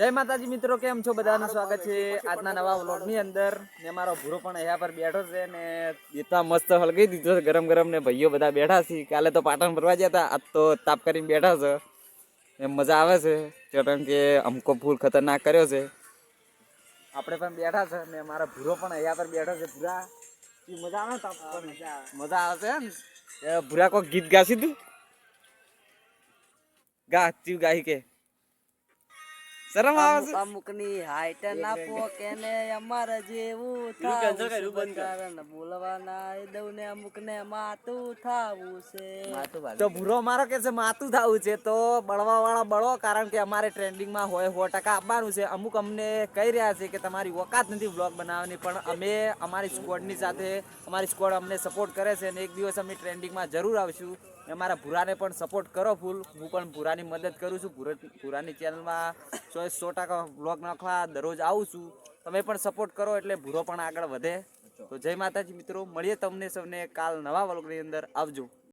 જય માતાજી મિત્રો, કેમ છો? બધાનું સ્વાગત છે આજના નવા વ્લોગની અંદર. ને મારો ભૂરો પણ અહીંયા પર બેઠો છે ને એટલા મસ્ત હલગી દીધો છે ગરમ ગરમ ને ભાઈઓ બધા બેઠા છે. કાલે તો પાટણ ફરવા ગયા હતા, આજ તો તાપ કરીને બેઠા છે. એમ મજા આવે છે. કારણ કે અમકો ફૂલ ખતરનાક કર્યો છે. આપણે પણ બેઠા છે ને મારો ભૂરો પણ અહીંયા પર બેઠો છે. ભૂરા મજા આવે તાપ? મજા આવે છે ભૂરા કોઈ ગીત ગાસી તું? ગા, તું ગાઈ કે. શરમ આવે છે? અમુકની હાઈટ ના પોકે ને અમારે જેવું થાવું છે બોલવાના એ દઉં ને અમુક ને માતું થાવું છે તો ભૂરો મારો કે છે માતું થાવું છે તો બળવા વાળા બળો કારણ કે અમારે ટ્રેન્ડિંગમાં હોય સો ટકા આપવાનું છે. અમુક અમને કહી રહ્યા છે કે તમારી ઓકાત નથી બ્લોગ બનાવવાની પણ અમે અમારી સ્કોડની સાથે અમારી સ્કોડ અમને સપોર્ટ કરે છે અને એક દિવસ અમે ટ્રેન્ડિંગમાં જરૂર આવશું. ને અમારા ભૂરાને પણ સપોર્ટ કરો ફૂલ હું પણ ભૂરાની મદદ કરું છું. ભૂરા ભૂરાની ચેનલમાં સો સો ટકા બ્લોગ નાખવા દરરોજ આવું છું. તમે પણ સપોર્ટ કરો એટલે ભૂરો પણ આગળ વધે. તો જય માતાજી મિત્રો. મળીએ તમને સૌને કાલ નવા વ્લોગની અંદર. આવજો.